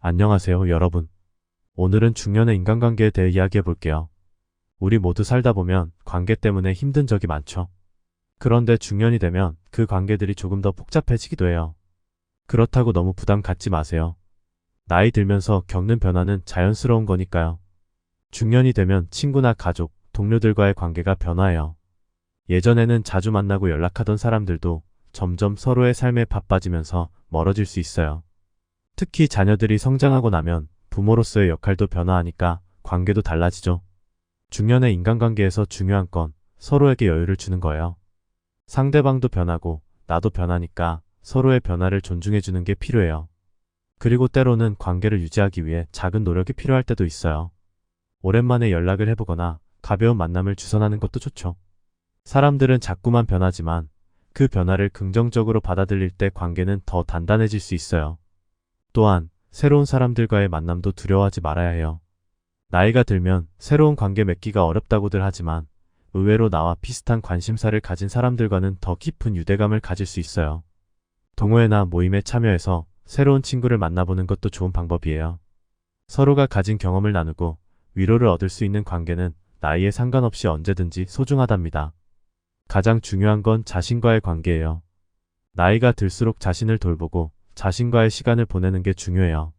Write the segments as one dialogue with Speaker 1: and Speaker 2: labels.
Speaker 1: 안녕하세요, 여러분. 오늘은 중년의 인간관계에 대해 이야기해 볼게요. 우리 모두 살다 보면 관계 때문에 힘든 적이 많죠. 그런데 중년이 되면 그 관계들이 조금 더 복잡해지기도 해요. 그렇다고 너무 부담 갖지 마세요. 나이 들면서 겪는 변화는 자연스러운 거니까요. 중년이 되면 친구나 가족, 동료들과의 관계가 변화해요. 예전에는 자주 만나고 연락하던 사람들도 점점 서로의 삶에 바빠지면서 멀어질 수 있어요. 특히 자녀들이 성장하고 나면 부모로서의 역할도 변화하니까 관계도 달라지죠. 중년의 인간관계에서 중요한 건 서로에게 여유를 주는 거예요. 상대방도 변하고 나도 변하니까 서로의 변화를 존중해주는 게 필요해요. 그리고 때로는 관계를 유지하기 위해 작은 노력이 필요할 때도 있어요. 오랜만에 연락을 해보거나 가벼운 만남을 주선하는 것도 좋죠. 사람들은 자꾸만 변하지만 그 변화를 긍정적으로 받아들일 때 관계는 더 단단해질 수 있어요. 또한 새로운 사람들과의 만남도 두려워하지 말아야 해요. 나이가 들면 새로운 관계 맺기가 어렵다고들 하지만 의외로 나와 비슷한 관심사를 가진 사람들과는 더 깊은 유대감을 가질 수 있어요. 동호회나 모임에 참여해서 새로운 친구를 만나보는 것도 좋은 방법이에요. 서로가 가진 경험을 나누고 위로를 얻을 수 있는 관계는 나이에 상관없이 언제든지 소중하답니다. 가장 중요한 건 자신과의 관계예요. 나이가 들수록 자신을 돌보고 자신과의 시간을 보내는 게 중요해요.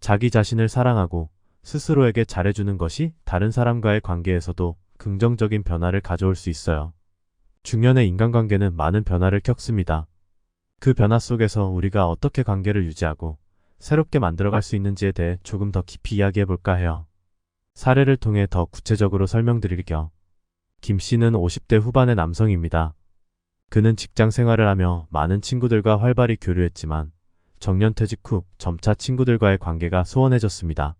Speaker 1: 자기 자신을 사랑하고 스스로에게 잘해주는 것이 다른 사람과의 관계에서도 긍정적인 변화를 가져올 수 있어요. 중년의 인간관계는 많은 변화를 겪습니다. 그 변화 속에서 우리가 어떻게 관계를 유지하고 새롭게 만들어갈 수 있는지에 대해 조금 더 깊이 이야기해 볼까 해요. 사례를 통해 더 구체적으로 설명드릴게요. 김 씨는 50대 후반의 남성입니다. 그는 직장 생활을 하며 많은 친구들과 활발히 교류했지만 정년퇴직 후 점차 친구들과의 관계가 소원해졌습니다.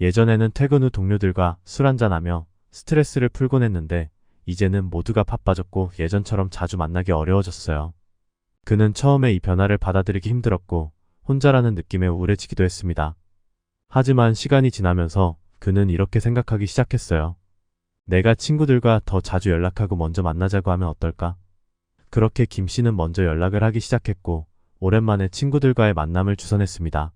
Speaker 1: 예전에는 퇴근 후 동료들과 술 한잔하며 스트레스를 풀곤 했는데 이제는 모두가 바빠졌고 예전처럼 자주 만나기 어려워졌어요. 그는 처음에 이 변화를 받아들이기 힘들었고 혼자라는 느낌에 우울해지기도 했습니다. 하지만 시간이 지나면서 그는 이렇게 생각하기 시작했어요. 내가 친구들과 더 자주 연락하고 먼저 만나자고 하면 어떨까? 그렇게 김 씨는 먼저 연락을 하기 시작했고 오랜만에 친구들과의 만남을 주선했습니다.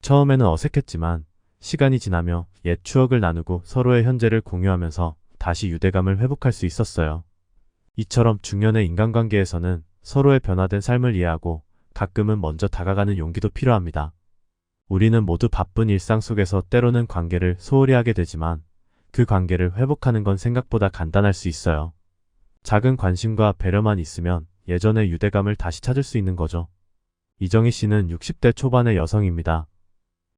Speaker 1: 처음에는 어색했지만 시간이 지나며 옛 추억을 나누고 서로의 현재를 공유하면서 다시 유대감을 회복할 수 있었어요. 이처럼 중년의 인간관계에서는 서로의 변화된 삶을 이해하고 가끔은 먼저 다가가는 용기도 필요합니다. 우리는 모두 바쁜 일상 속에서 때로는 관계를 소홀히 하게 되지만 그 관계를 회복하는 건 생각보다 간단할 수 있어요. 작은 관심과 배려만 있으면 예전의 유대감을 다시 찾을 수 있는 거죠. 이정희 씨는 60대 초반의 여성입니다.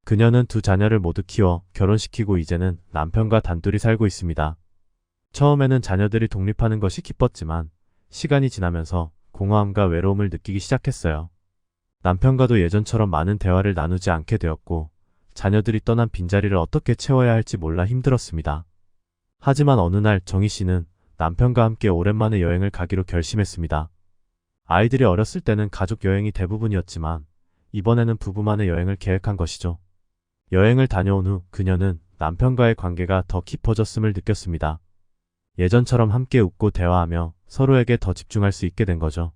Speaker 1: 그녀는 두 자녀를 모두 키워 결혼시키고 이제는 남편과 단둘이 살고 있습니다. 처음에는 자녀들이 독립하는 것이 기뻤지만 시간이 지나면서 공허함과 외로움을 느끼기 시작했어요. 남편과도 예전처럼 많은 대화를 나누지 않게 되었고 자녀들이 떠난 빈자리를 어떻게 채워야 할지 몰라 힘들었습니다. 하지만 어느 날 정희 씨는 남편과 함께 오랜만에 여행을 가기로 결심했습니다. 아이들이 어렸을 때는 가족 여행이 대부분이었지만 이번에는 부부만의 여행을 계획한 것이죠. 여행을 다녀온 후 그녀는 남편과의 관계가 더 깊어졌음을 느꼈습니다. 예전처럼 함께 웃고 대화하며 서로에게 더 집중할 수 있게 된 거죠.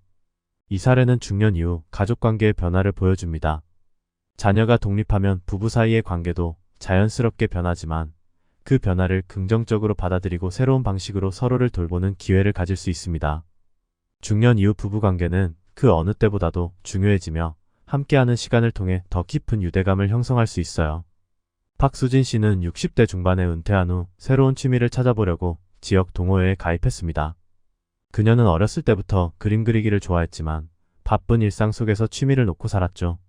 Speaker 1: 이 사례는 중년 이후 가족 관계의 변화를 보여줍니다. 자녀가 독립하면 부부 사이의 관계도 자연스럽게 변하지만 그 변화를 긍정적으로 받아들이고 새로운 방식으로 서로를 돌보는 기회를 가질 수 있습니다. 중년 이후 부부관계는 그 어느 때보다도 중요해지며 함께하는 시간을 통해 더 깊은 유대감을 형성할 수 있어요. 박수진 씨는 60대 중반에 은퇴한 후 새로운 취미를 찾아보려고 지역 동호회에 가입했습니다. 그녀는 어렸을 때부터 그림 그리기를 좋아했지만 바쁜 일상 속에서 취미를 놓고 살았죠.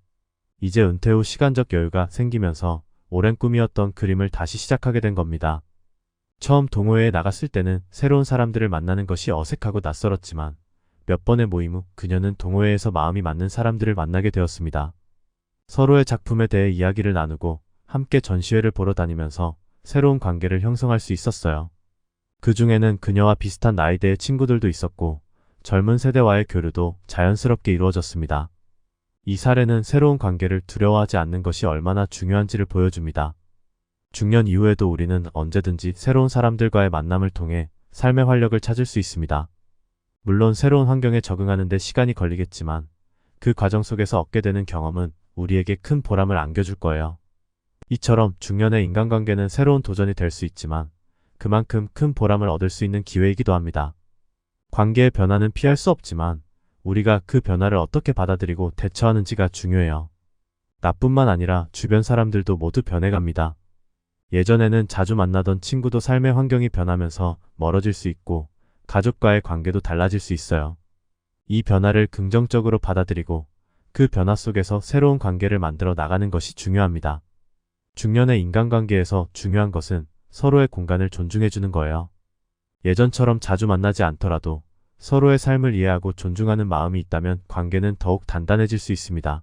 Speaker 1: 이제 은퇴 후 시간적 여유가 생기면서 오랜 꿈이었던 그림을 다시 시작하게 된 겁니다. 처음 동호회에 나갔을 때는 새로운 사람들을 만나는 것이 어색하고 낯설었지만 몇 번의 모임 후 그녀는 동호회에서 마음이 맞는 사람들을 만나게 되었습니다. 서로의 작품에 대해 이야기를 나누고 함께 전시회를 보러 다니면서 새로운 관계를 형성할 수 있었어요. 그 중에는 그녀와 비슷한 나이대의 친구들도 있었고 젊은 세대와의 교류도 자연스럽게 이루어졌습니다. 이 사례는 새로운 관계를 두려워하지 않는 것이 얼마나 중요한지를 보여줍니다. 중년 이후에도 우리는 언제든지 새로운 사람들과의 만남을 통해 삶의 활력을 찾을 수 있습니다. 물론 새로운 환경에 적응하는 데 시간이 걸리겠지만 그 과정 속에서 얻게 되는 경험은 우리에게 큰 보람을 안겨줄 거예요. 이처럼 중년의 인간관계는 새로운 도전이 될 수 있지만 그만큼 큰 보람을 얻을 수 있는 기회이기도 합니다. 관계의 변화는 피할 수 없지만 우리가 그 변화를 어떻게 받아들이고 대처하는지가 중요해요. 나뿐만 아니라 주변 사람들도 모두 변해갑니다. 예전에는 자주 만나던 친구도 삶의 환경이 변하면서 멀어질 수 있고 가족과의 관계도 달라질 수 있어요. 이 변화를 긍정적으로 받아들이고 그 변화 속에서 새로운 관계를 만들어 나가는 것이 중요합니다. 중년의 인간관계에서 중요한 것은 서로의 공간을 존중해주는 거예요. 예전처럼 자주 만나지 않더라도 서로의 삶을 이해하고 존중하는 마음이 있다면 관계는 더욱 단단해질 수 있습니다.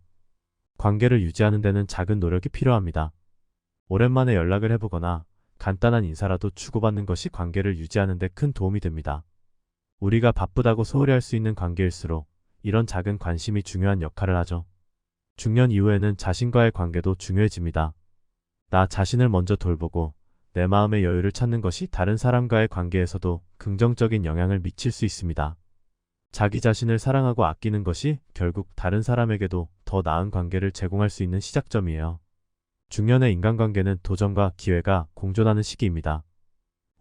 Speaker 1: 관계를 유지하는 데는 작은 노력이 필요합니다. 오랜만에 연락을 해보거나 간단한 인사라도 주고받는 것이 관계를 유지하는 데 큰 도움이 됩니다. 우리가 바쁘다고 소홀히 할 수 있는 관계일수록 이런 작은 관심이 중요한 역할을 하죠. 중년 이후에는 자신과의 관계도 중요해집니다. 나 자신을 먼저 돌보고 내 마음의 여유를 찾는 것이 다른 사람과의 관계에서도 긍정적인 영향을 미칠 수 있습니다. 자기 자신을 사랑하고 아끼는 것이 결국 다른 사람에게도 더 나은 관계를 제공할 수 있는 시작점이에요. 중년의 인간관계는 도전과 기회가 공존하는 시기입니다.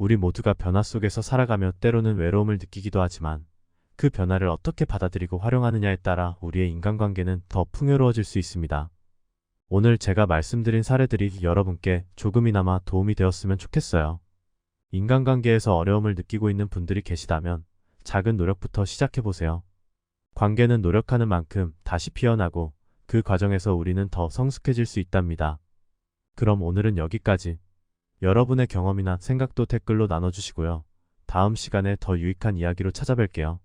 Speaker 1: 우리 모두가 변화 속에서 살아가며 때로는 외로움을 느끼기도 하지만 그 변화를 어떻게 받아들이고 활용하느냐에 따라 우리의 인간관계는 더 풍요로워질 수 있습니다. 오늘 제가 말씀드린 사례들이 여러분께 조금이나마 도움이 되었으면 좋겠어요. 인간관계에서 어려움을 느끼고 있는 분들이 계시다면 작은 노력부터 시작해보세요. 관계는 노력하는 만큼 다시 피어나고 그 과정에서 우리는 더 성숙해질 수 있답니다. 그럼 오늘은 여기까지. 여러분의 경험이나 생각도 댓글로 나눠주시고요. 다음 시간에 더 유익한 이야기로 찾아뵐게요.